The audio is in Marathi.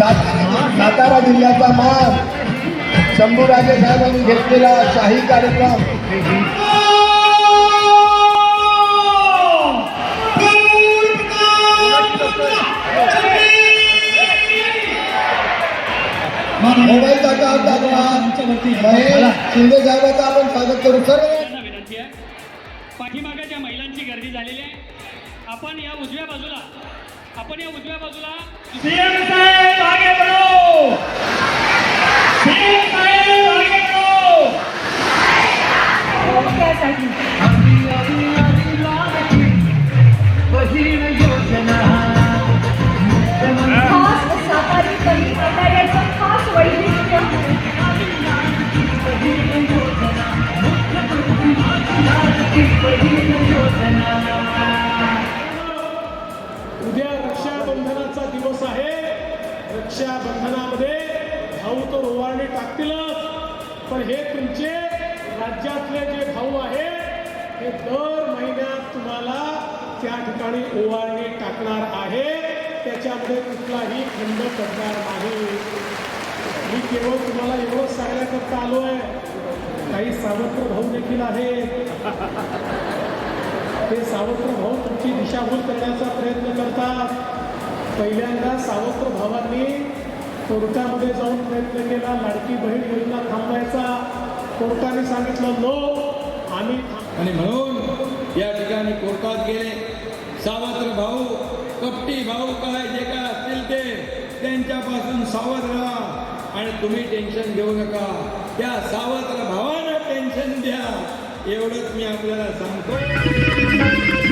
सातारा जिल्ह्याचा मान शंभूराजे साहेबांनी घेतलेला शाही कार्यक्रम. शिंदे साहेबांचं आपण स्वागत करू. सर्व त्यांना विनंती आहे. महिलांची गर्दी झालेली आहे आपण या उजव्या बाजूला आपण या उजव्या बाजूला उद्या रक्षाबंधनाचा दिवस आहे. रक्षाबंधनामध्ये भाऊ तर ओवाळणी टाकतीलच. पण हे तुमचे राज्यातले जे भाऊ आहेत ते दर महिन्यात तुम्हाला त्या ठिकाणी ओवाळणी टाकणार आहे. त्याच्यामध्ये कुठलाही खंड पडणार नाही. मी केवळ तुम्हाला एवढंच सांगण्याकरता आलो आहे काही सावत्र भाऊ देखील आहेत. ते सावत्र भाऊ तुमची दिशाभूल करण्याचा प्रयत्न करतात. पहिल्यांदा सावत्र भावांनी कोर्टामध्ये जाऊन प्रयत्न कोर्टाने सांगितलं नो आम्ही आणि म्हणून या ठिकाणी कोर्टात गेले. सावत्र भाऊ कपटी भाऊ काय जे काय असतील ते त्यांच्यापासून सावध राहा आणि तुम्ही टेन्शन घेऊ नका. त्या सावत्र भावानं टेन्शन द्या. एवढंच मी आपल्याला सांगतो.